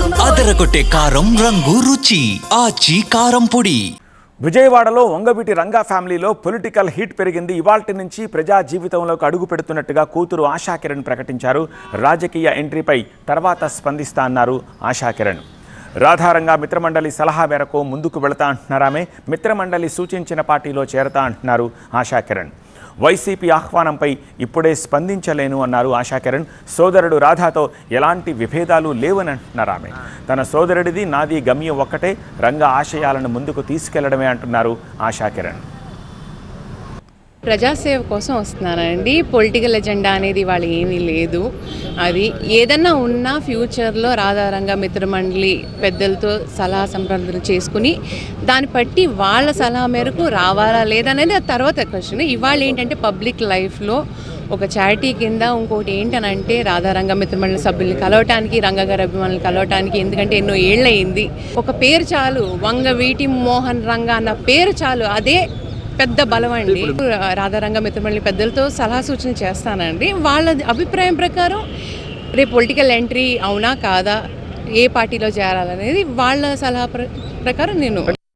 అదరగొట్టే కారం రంగు రుచి ఆచి కారం పొడి. విజయవాడలో వంగవీటి రంగా ఫ్యామిలీలో పొలిటికల్ హీట్ పెరిగింది. ఇవాల్టి నుంచి ప్రజా జీవితంలోకి అడుగు పెడుతున్నట్టుగా కూతురు ఆశాకిరణ్ ప్రకటించారు. రాజకీయ ఎంట్రీపై తర్వాత స్పందిస్తా అన్నారు ఆశాకిరణ్. రాధారంగా మిత్రమండలి సలహా మేరకు ముందుకు వెళతా అంటున్నారు ఆమె. మిత్రమండలి సూచించిన పార్టీలో చేరతా అంటున్నారు ఆశాకిరణ్. వైసీపీ ఆహ్వానంపై ఇప్పుడే స్పందించలేను అన్నారు ఆశాకిరణ్. సోదరుడు రాధాతో ఎలాంటి విభేదాలు లేవని అంటున్నారు ఆమె. తన సోదరుడిది నాది గమ్యం ఒక్కటే రంగ ఆశయాలను ముందుకు తీసుకెళ్ళడమే అంటున్నారు ఆశాకిరణ్. ప్రజాసేవ కోసం వస్తున్నానండి. పొలిటికల్ ఎజెండా అనేది వాళ్ళు ఏమీ లేదు. అది ఏదన్నా ఉన్నా ఫ్యూచర్లో రాధారంగ మిత్రమండలి పెద్దలతో సలహా సంప్రదింపులు చేసుకుని దాన్ని బట్టి వాళ్ళ సలహా మేరకు రావాలా లేదనేది ఆ తర్వాత క్వశ్చన్. ఇవాళ ఏంటంటే పబ్లిక్ లైఫ్లో ఒక చారిటీ కింద ఇంకోటి ఏంటనంటే రాధారంగ మిత్రమండలి సభ్యుల్ని కలవటానికి రంగగారి అభిమానులు కలవటానికి ఎందుకంటే ఎన్నో ఏళ్ళయింది. ఒక పేరు చాలు వంగ వీటి మోహన్ రంగ అన్న పేరు చాలు. అదే పెద్ద బలం అండి రాధారంగ మిత్రమండలి పెద్దలతో సలహా సూచన చేస్తానండి. వాళ్ళ అభిప్రాయం ప్రకారం రేపు పొలిటికల్ ఎంట్రీ అవునా కాదా ఏ పార్టీలో చేరాలనేది వాళ్ళ సలహా ప్ర- ప్రకారం నేను